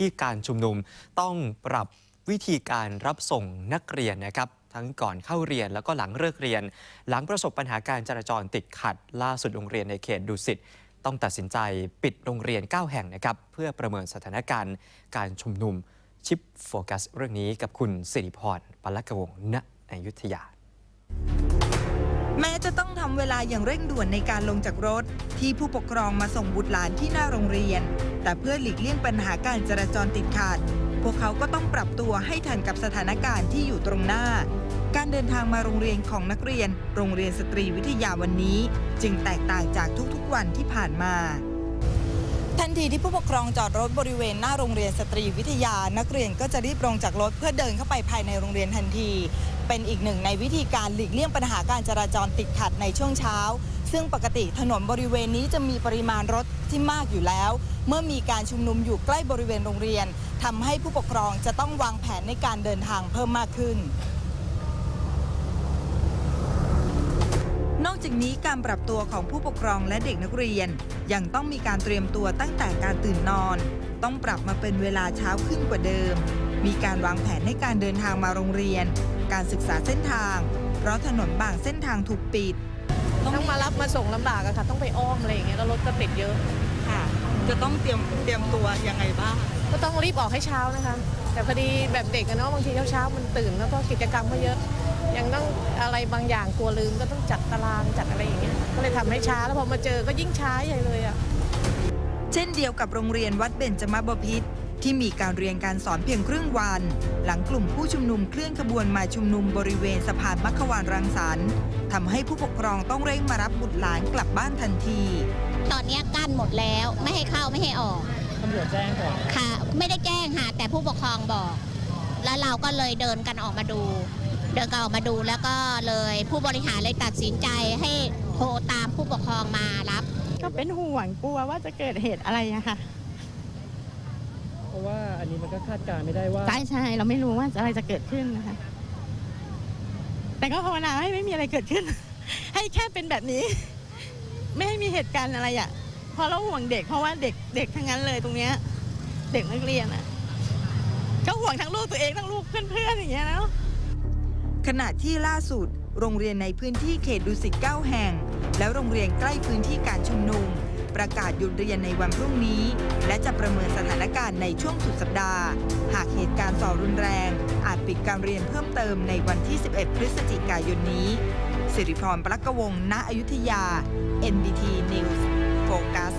ที่การชุมนุม ต้องปรับวิธีการรับส่งนักเรียนนะครับ ทั้งก่อนเข้าเรียนแล้วก็หลังเลิกเรียน หลังประสบปัญหาการจราจรติดขัด ล่าสุดโรงเรียนในเขตดุสิตต้องตัดสินใจปิดโรงเรียน 9 แห่งนะครับ เพื่อประเมินสถานการณ์การชุมนุมชิปโฟกัสเรื่องนี้กับคุณสิริพรปัลักวงณอยุธยา แม้จะต้องทำเวลาอย่างเร่งด่วนในการลงจากรถ ที่ผู้ปกครองมาส่งบุตรหลานที่หน้าโรงเรียน แต่เพื่อหลีกเลี่ยงปัญหาการจราจรติดขัดพวกเขาก็ต้องปรับตัวให้ทันกับสถานการณ์ที่อยู่ตรงหน้า การเดินทางมาโรงเรียนของนักเรียน โรงเรียนสตรีวิทยาวันนี้ จึงแตกต่างจากทุกๆวันที่ผ่านมาทันทีที่ผู้ปกครองจอดรถบริเวณหน้าโรงเรียนสตรีวิทยา นักเรียนก็จะรีบลงจากรถเพื่อเดินเข้าไปภายในโรงเรียนทันที เป็นอีกหนึ่งในวิธีการหลีกเลี่ยงปัญหาการจราจรติดขัดในช่วงเช้า ซึ่งปกติถนนบริเวณนี้จะมีปริมาณรถที่มากอยู่แล้ว เมื่อมีการชุมนุมอยู่ใกล้บริเวณโรงเรียนทำให้ผู้ปกครองจะต้องวางแผนในการเดินทางเพิ่มมากขึ้นนอกจากนี้การปรับตัวของผู้ปกครองและเด็กนักเรียน ยังต้องมีการเตรียมตัวตั้งแต่การตื่นนอน ต้องปรับมาเป็นเวลาเช้าขึ้นกว่าเดิม มีการวางแผนในการเดินทางมาโรงเรียน การศึกษาเส้นทาง เพราะถนนบางเส้นทางถูกปิด ต้องมารับมาส่งลำบากอะค่ะ ต้องไปอ้อมอะไรอย่างเงี้ยแล้วรถก็ติดเยอะค่ะ จะต้องเตรียมเตรียมตัวยังไงบ้าง ก็ต้องรีบออกให้เช้านะคะ แต่พอดีแบบเด็กอะเนาะบางทีเช้าๆมันตื่นแล้วก็กิจกรรมก็เยอะ ยังต้องอะไรบางอย่างกลัวลืมก็ต้องจัดตารางจัดอะไรอย่างเงี้ยก็เลยทำให้ช้าแล้วพอมาเจอก็ยิ่งช้าใหญ่เลยอะเช่นเดียวกับโรงเรียนวัดเบญจมาบพิตร ที่มีการเรียนการสอนเพียงครึ่งวัน หลังกลุ่มผู้ชุมนุมเคลื่อนขบวนมาชุมนุมบริเวณสะพานมัคควานรังสรรค์ทำให้ผู้ปกครองต้องเร่งมารับบุตรหลานกลับบ้านทันที ตอนเนี้ยกั้นหมดแล้วไม่ให้เข้าไม่ให้ออกตำรวจแจ้งก่อนค่ะ ไม่ได้แจ้งค่ะแต่ผู้ปกครองบอก แล้วเราก็เลยเดินกันออกมาดู เดินกันออกมาดูแล้วก็เลยผู้บริหารเลยตัดสินใจให้โทรตามผู้ปกครองมารับ ก็เป็นห่วงกลัวว่าจะเกิดเหตุอะไรอะค่ะเพราะว่าอั นนี้มันก็คาดการณ์ไม่ได้ว่า ใช่ใช่เราไม่รู้ว่าอะไรจะเกิดขึ้นนะคะ แต่ก็ภาวนาให้ไม่มีอะไรเกิดขึ้น ให้แค่เป็นแบบนี้ ไม่ให้มีเหตุการณ์อะไรอะเพราะเราห่วงเด็กเพราะว่าเด็กเด็กทั้งนั้นเลยตรงเนี้ย เด็กนักเรียนอะก็ห่วงทั้งลูกตัวเองทั้งลูกเพื่อนๆอย่างเงี้ยเนาะขณะที่ล่าสุด โรงเรียนในพื้นที่เขตดุสิต9แห่ง แล้วโรงเรียนใกล้พื้นที่การชุมนุม ประกาศหยุดเรียนในวันพรุ่งนี้ และจะประเมินสถานการณ์ในช่วงสุดสัปดาห์ หากเหตุการณ์ส่อรุนแรง อาจปิดการเรียนเพิ่มเติมในวันที่ 11 พฤศจิกายนนี้ สิริพรปลักกวงณอยุธยา NDT News Focus